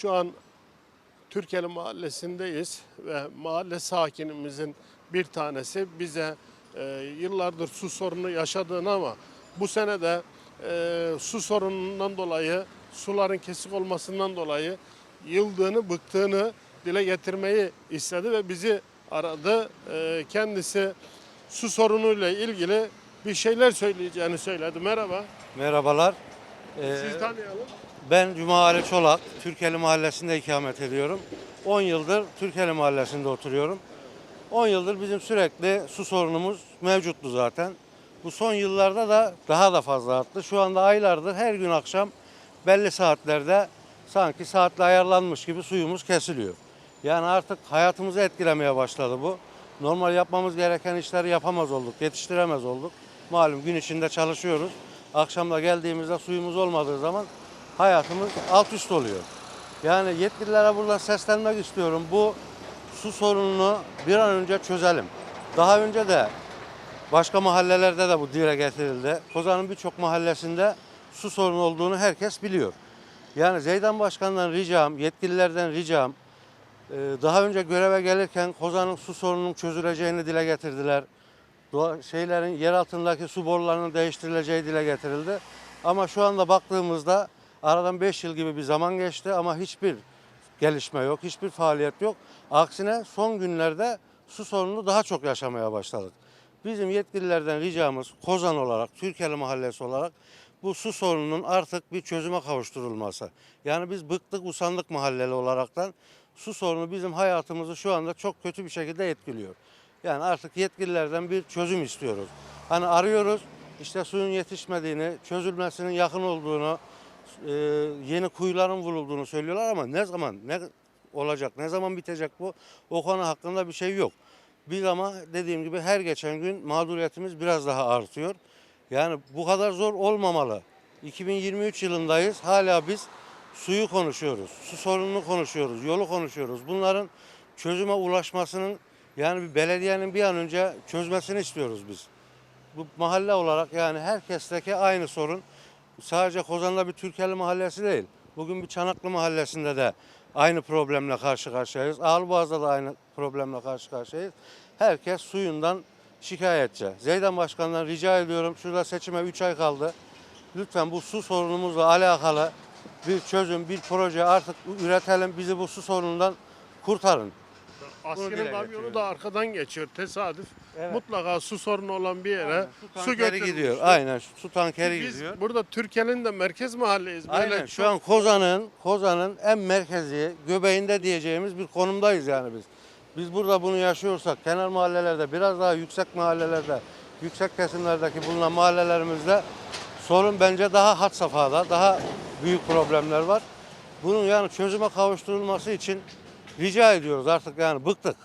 Şu an Türkeli mahallesindeyiz ve mahalle sakinimizin bir tanesi bize e, yıllardır su sorunu yaşadığını ama bu sene de e, su sorunundan dolayı suların kesik olmasından dolayı yıldığını, bıktığını dile getirmeyi istedi ve bizi aradı. E, kendisi su sorunuyla ilgili bir şeyler söyleyeceğini söyledi. Merhaba. Merhabalar. Ee, Sizi tanıyalım. Ben Cuma Ali Çolak, Türkeli Mahallesi'nde ikamet ediyorum. 10 yıldır Türkeli Mahallesi'nde oturuyorum. 10 yıldır bizim sürekli su sorunumuz mevcuttu zaten. Bu son yıllarda da daha da fazla arttı. Şu anda aylardır her gün akşam belli saatlerde sanki saatle ayarlanmış gibi suyumuz kesiliyor. Yani artık hayatımızı etkilemeye başladı bu. Normal yapmamız gereken işleri yapamaz olduk, yetiştiremez olduk. Malum gün içinde çalışıyoruz. Akşamda geldiğimizde suyumuz olmadığı zaman hayatımız alt üst oluyor. Yani yetkililere buradan seslenmek istiyorum. Bu su sorununu bir an önce çözelim. Daha önce de başka mahallelerde de bu dile getirildi. Kozan'ın birçok mahallesinde su sorunu olduğunu herkes biliyor. Yani Zeydan Başkan'dan ricam, yetkililerden ricam, e, daha önce göreve gelirken Kozan'ın su sorununun çözüleceğini dile getirdiler. Şeylerin yer altındaki su borularının değiştirileceği dile getirildi. Ama şu anda baktığımızda aradan 5 yıl gibi bir zaman geçti ama hiçbir gelişme yok, hiçbir faaliyet yok. Aksine son günlerde su sorununu daha çok yaşamaya başladık. Bizim yetkililerden ricamız Kozan olarak, Türkeli Mahallesi olarak bu su sorununun artık bir çözüme kavuşturulması. Yani biz bıktık, usandık mahalleli olaraktan su sorunu bizim hayatımızı şu anda çok kötü bir şekilde etkiliyor. Yani artık yetkililerden bir çözüm istiyoruz. Hani arıyoruz işte suyun yetişmediğini, çözülmesinin yakın olduğunu, e, yeni kuyuların vurulduğunu söylüyorlar ama ne zaman ne olacak, ne zaman bitecek bu o konu hakkında bir şey yok. Biz ama dediğim gibi her geçen gün mağduriyetimiz biraz daha artıyor. Yani bu kadar zor olmamalı. 2023 yılındayız. Hala biz suyu konuşuyoruz. Su sorununu konuşuyoruz. Yolu konuşuyoruz. Bunların çözüme ulaşmasının yani bir belediyenin bir an önce çözmesini istiyoruz biz. Bu mahalle olarak yani herkesteki aynı sorun. Sadece Kozan'da bir Türkeli mahallesi değil. Bugün bir Çanaklı mahallesinde de aynı problemle karşı karşıyayız. Ağlıboğaz'da da aynı problemle karşı karşıyayız. Herkes suyundan şikayetçi. Zeydan Başkan'dan rica ediyorum. Şurada seçime 3 ay kaldı. Lütfen bu su sorunumuzla alakalı bir çözüm, bir proje artık üretelim. Bizi bu su sorunundan kurtarın. Dile kamyonu da arkadan geçiyor tesadüf. Evet. Mutlaka su sorunu olan bir yere Su su tankeri götürmüştür. gidiyor. Aynen su tankeri Biz gidiyor. burada Türkiye'nin de merkez mahalleyiz. Böyle Aynen çok- şu an Kozan'ın Kozan'ın en merkezi göbeğinde diyeceğimiz bir konumdayız yani biz. Biz burada bunu yaşıyorsak kenar mahallelerde biraz daha yüksek mahallelerde yüksek kesimlerdeki bulunan mahallelerimizde sorun bence daha had safhada daha büyük problemler var. Bunun yani çözüme kavuşturulması için rica ediyoruz artık yani bıktık.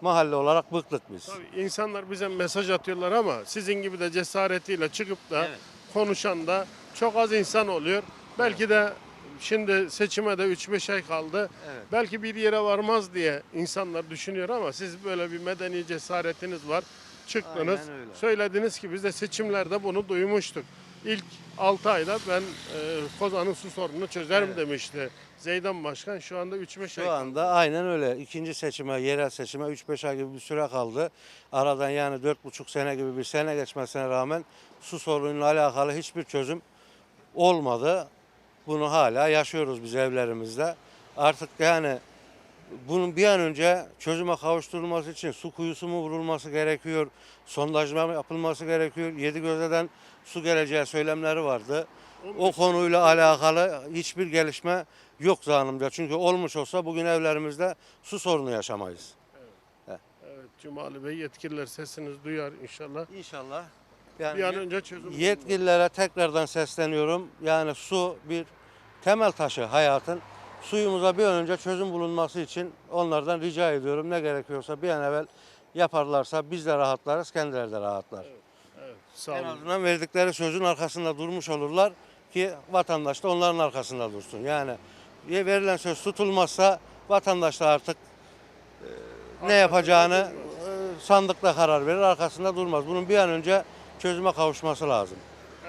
Mahalle olarak bıktık biz. Tabii insanlar bize mesaj atıyorlar ama sizin gibi de cesaretiyle çıkıp da Evet. konuşan da çok az insan oluyor. Belki de şimdi seçime de 3-5 ay kaldı. Evet. Belki bir yere varmaz diye insanlar düşünüyor ama siz böyle bir medeni cesaretiniz var. Çıktınız. Söylediniz ki biz de seçimlerde bunu duymuştuk. İlk 6 ayda ben e, Kozan'ın su sorununu çözerim Evet. demişti. Zeydan Başkan şu anda 3-5 ay Şu kaldı. anda aynen öyle. İkinci seçime, yerel seçime 3-5 ay gibi bir süre kaldı. Aradan yani 4,5 sene gibi bir sene geçmesine rağmen su sorunuyla alakalı hiçbir çözüm olmadı. Bunu hala yaşıyoruz biz evlerimizde. Artık yani bunun bir an önce çözüme kavuşturulması için su kuyusu mu vurulması gerekiyor, sondajlama yapılması gerekiyor. Yedigöz'den su geleceği söylemleri vardı. O konuyla alakalı hiçbir gelişme yok zanımca. Çünkü olmuş olsa bugün evlerimizde su sorunu yaşamayız. Evet Cumali Bey yetkililer sesiniz duyar inşallah. İnşallah. Yani Bir an önce çözüm. yetkililere tekrardan sesleniyorum. Yani su bir temel taşı hayatın. Suyumuza bir an önce çözüm bulunması için onlardan rica ediyorum. Ne gerekiyorsa bir an evvel yaparlarsa biz de rahatlarız, kendileri de rahatlar. Evet, sağ En olun. azından verdikleri sözün arkasında durmuş olurlar ki vatandaş da onların arkasında dursun. Yani verilen söz tutulmazsa vatandaş da artık e, ne yapacağını e, sandıkta karar verir, arkasında durmaz. Bunun bir an önce çözüme kavuşması lazım.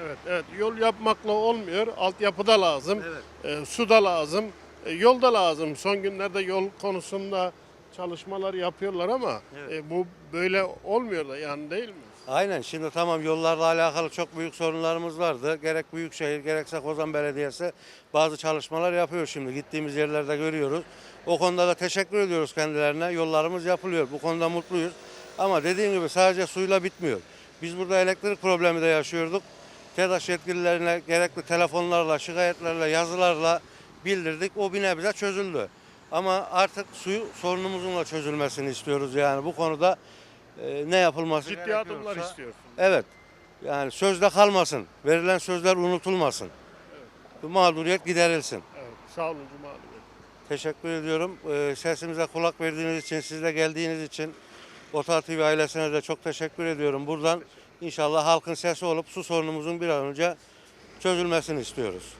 Evet, evet. Yol yapmakla olmuyor. Altyapı da lazım. Evet. e, su da lazım. E, yol da lazım. Son günlerde yol konusunda çalışmalar yapıyorlar ama Evet. e, bu böyle olmuyor da yani değil mi? Aynen şimdi tamam yollarla alakalı çok büyük sorunlarımız vardı. Gerek Büyükşehir gerekse Kozan Belediyesi bazı çalışmalar yapıyor şimdi. Gittiğimiz yerlerde görüyoruz. O konuda da teşekkür ediyoruz kendilerine. Yollarımız yapılıyor. Bu konuda mutluyuz. Ama dediğim gibi sadece suyla bitmiyor. Biz burada elektrik problemi de yaşıyorduk. TEDAŞ yetkililerine gerekli telefonlarla, şikayetlerle, yazılarla bildirdik. O bir nebze çözüldü. Ama artık suyu sorunumuzun da çözülmesini istiyoruz yani. Bu konuda e, ne yapılması Ciddi adımlar gerekiyorsa- istiyorsun. Evet. Yani sözde kalmasın. Verilen sözler unutulmasın. Bu mağduriyet giderilsin. Evet, sağ olun Cuma. Teşekkür ediyorum. Ee, sesimize kulak verdiğiniz için, siz de geldiğiniz için Otal TV ailesine de çok teşekkür ediyorum. Buradan inşallah halkın sesi olup su sorunumuzun bir an önce çözülmesini istiyoruz.